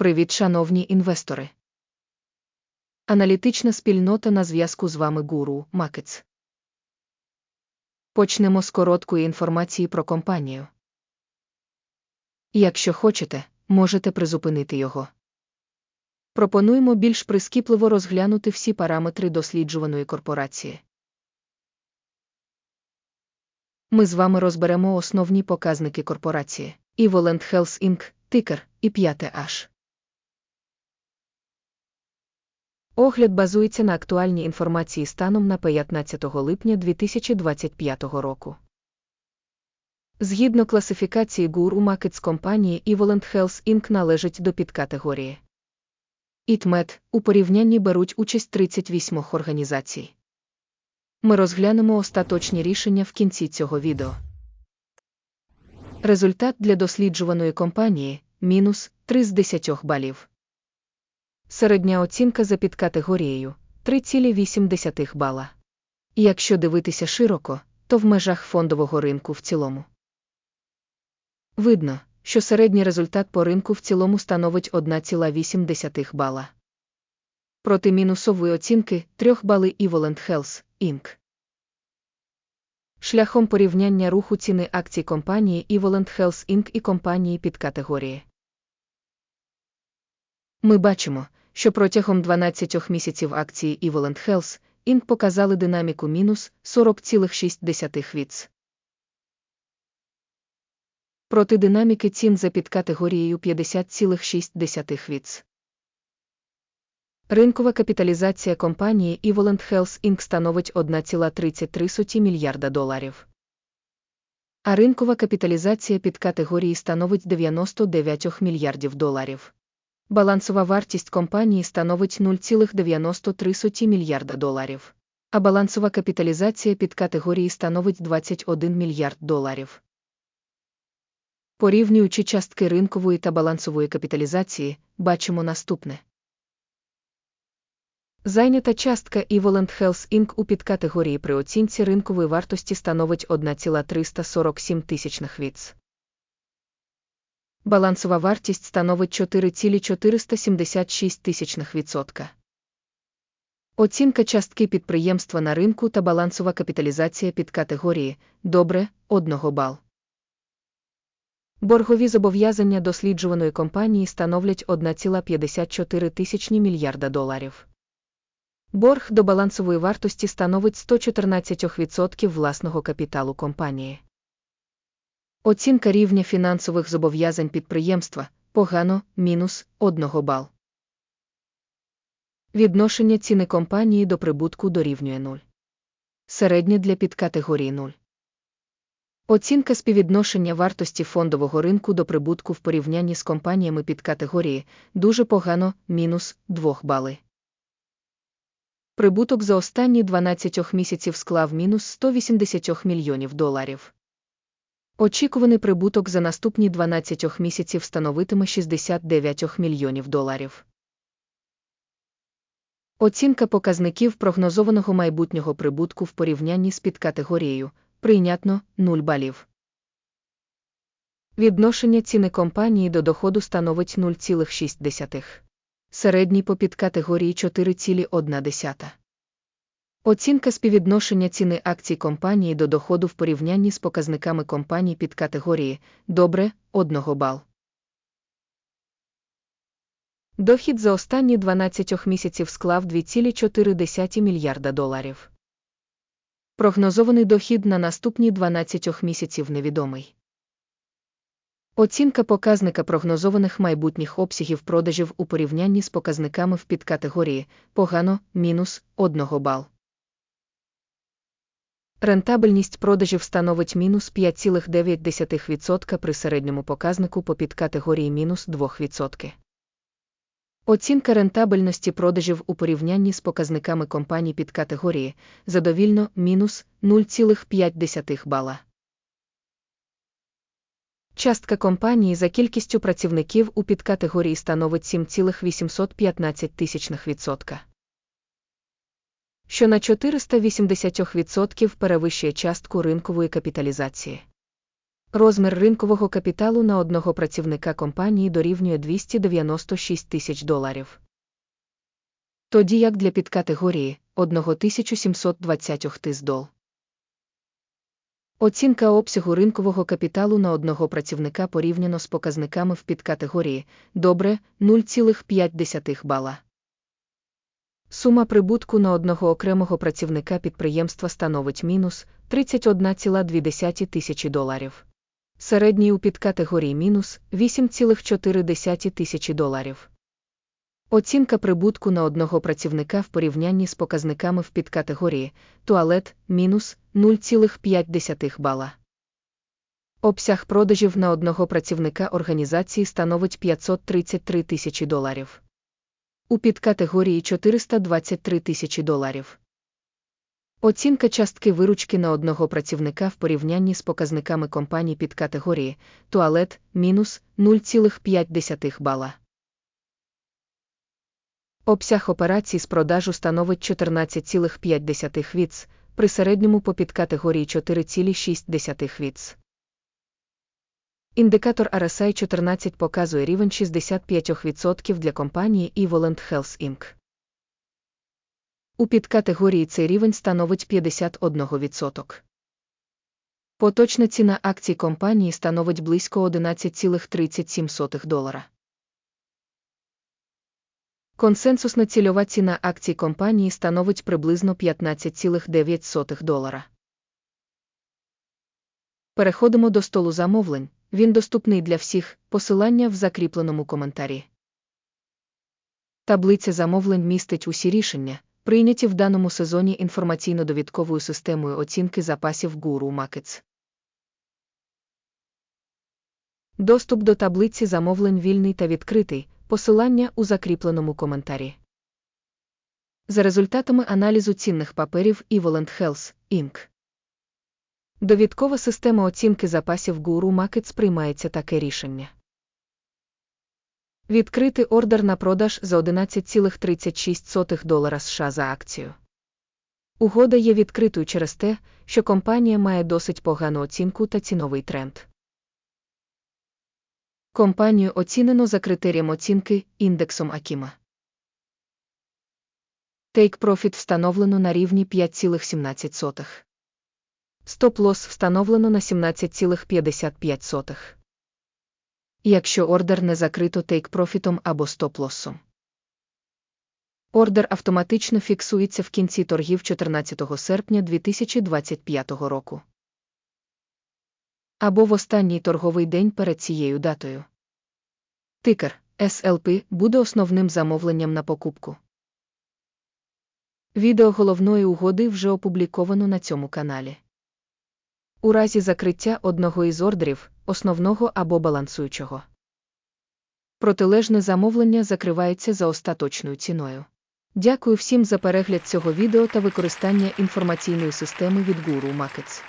Привіт, шановні інвестори. Аналітична спільнота на зв'язку з вами Гуру Макетс. Почнемо з короткої інформації про компанію. Якщо хочете, можете призупинити його. Пропонуємо більш прискіпливо розглянути всі параметри досліджуваної корпорації. Ми з вами розберемо основні показники корпорації Evolent Health Inc., тикер і 5H. Огляд базується на актуальній інформації станом на 15 липня 2025 року. Згідно класифікації GUR у Markets компанії Evolent Health Inc. належить до підкатегорії. ITMED у порівнянні беруть участь 38 організацій. Ми розглянемо остаточні рішення в кінці цього відео. Результат для досліджуваної компанії мінус 3 з 10 балів. Середня оцінка за підкатегорією 3,8 бала. Якщо дивитися широко, то в межах фондового ринку в цілому. Видно, що середній результат по ринку в цілому становить 1,8 бала. Проти мінусової оцінки 3 бали Evolent Health, Inc. Шляхом порівняння руху ціни акцій компанії Evolent Health Inc. і компанії під категорії. Ми бачимо, що протягом 12 місяців акції Evolent Health Inc. показали динаміку мінус 40,6 віц. Проти динаміки цін за підкатегорією 50,6 віц. Ринкова капіталізація компанії Evolent Health Inc. становить 1,33 мільярда доларів. А ринкова капіталізація під категорії становить 99 мільярдів доларів. Балансова вартість компанії становить 0,93 мільярда доларів. А балансова капіталізація під категорії становить 21 мільярд доларів. Порівнюючи частки ринкової та балансової капіталізації, бачимо наступне. Зайнята частка Evolent Health Inc. у підкатегорії при оцінці ринкової вартості становить 1,347 тисячних віц. Балансова вартість становить 4,476 тисячних відсотка. Оцінка частки підприємства на ринку та балансова капіталізація під категорії добре 1 бал. Боргові зобов'язання досліджуваної компанії становлять 1,54 тисячні мільярда доларів. Борг до балансової вартості становить 114% власного капіталу компанії. Оцінка рівня фінансових зобов'язань підприємства погано мінус 1 бал. Відношення ціни компанії до прибутку дорівнює 0. Середнє для підкатегорії 0. Оцінка співвідношення вартості фондового ринку до прибутку в порівнянні з компаніями під категорії дуже погано мінус 2 бали. Прибуток за останні 12 місяців склав мінус 180 мільйонів доларів. Очікуваний прибуток за наступні 12 місяців становитиме 69 мільйонів доларів. Оцінка показників прогнозованого майбутнього прибутку в порівнянні з підкатегорією прийнятно 0 балів. Відношення ціни компанії до доходу становить 0,6. Середній по підкатегорії 4,1. Оцінка співвідношення ціни акцій компанії до доходу в порівнянні з показниками компаній під категорії добре 1 бал. Дохід за останні 12 місяців склав 2,4 мільярда доларів. Прогнозований дохід на наступні 12 місяців невідомий. Оцінка показника прогнозованих майбутніх обсягів продажів у порівнянні з показниками в підкатегорії погано мінус 1 бал. Рентабельність продажів становить мінус 5,9% при середньому показнику по підкатегорії мінус 2%. Оцінка рентабельності продажів у порівнянні з показниками компаній під категорії задовільно мінус 0,5 бала. Частка компанії за кількістю працівників у підкатегорії становить 7,815%, що на 480% перевищує частку ринкової капіталізації. Розмір ринкового капіталу на одного працівника компанії дорівнює 296 тисяч доларів. Тоді як для підкатегорії 1720 тис дол. Оцінка обсягу ринкового капіталу на одного працівника порівняно з показниками в підкатегорії добре 0,5 бала. Сума прибутку на одного окремого працівника підприємства становить мінус 31,2 тисячі доларів. Середній у підкатегорії мінус 8,4 тисячі доларів. Оцінка прибутку на одного працівника в порівнянні з показниками в підкатегорії туалет мінус 0,5 бала. Обсяг продажів на одного працівника організації становить 533 тисячі доларів. У підкатегорії 423 тисячі доларів. Оцінка частки виручки на одного працівника в порівнянні з показниками компаній підкатегорії туалет мінус 0,5 бала. Обсяг операцій з продажу становить 14,5 віц, при середньому по підкатегорії 4,6 віц. Індикатор RSI 14 показує рівень 65% для компанії Evolent Health Inc. У підкатегорії цей рівень становить 51%. Поточна ціна акцій компанії становить близько 11,37 долара. Консенсусна цільова ціна акцій компанії становить приблизно 15,9 долара. Переходимо до столу замовлень. Він доступний для всіх, посилання в закріпленому коментарі. Таблиця замовлень містить усі рішення, прийняті в даному сезоні інформаційно-довідковою системою оцінки запасів Guru Markets. Доступ до таблиці замовлень вільний та відкритий, посилання у закріпленому коментарі. За результатами аналізу цінних паперів Evolent Health, Inc. Довідкова система оцінки запасів Guru Markets приймається таке рішення. Відкрити ордер на продаж за 11,36 долара США за акцію. Угода є відкритою через те, що компанія має досить погану оцінку та ціновий тренд. Компанію оцінено за критерієм оцінки індексом Акіма. Take Profit встановлено на рівні 5,17. Стоп-лосс встановлено на 17,55. Якщо ордер не закрито тейк-профітом або стоп-лоссом. Ордер автоматично фіксується в кінці торгів 14 серпня 2025 року. Або в останній торговий день перед цією датою. Тикер SLP буде основним замовленням на покупку. Відео головної угоди вже опубліковано на цьому каналі. У разі закриття одного із ордерів, основного або балансуючого. Протилежне замовлення закривається за остаточною ціною. Дякую всім за перегляд цього відео та використання інформаційної системи від Guru Markets.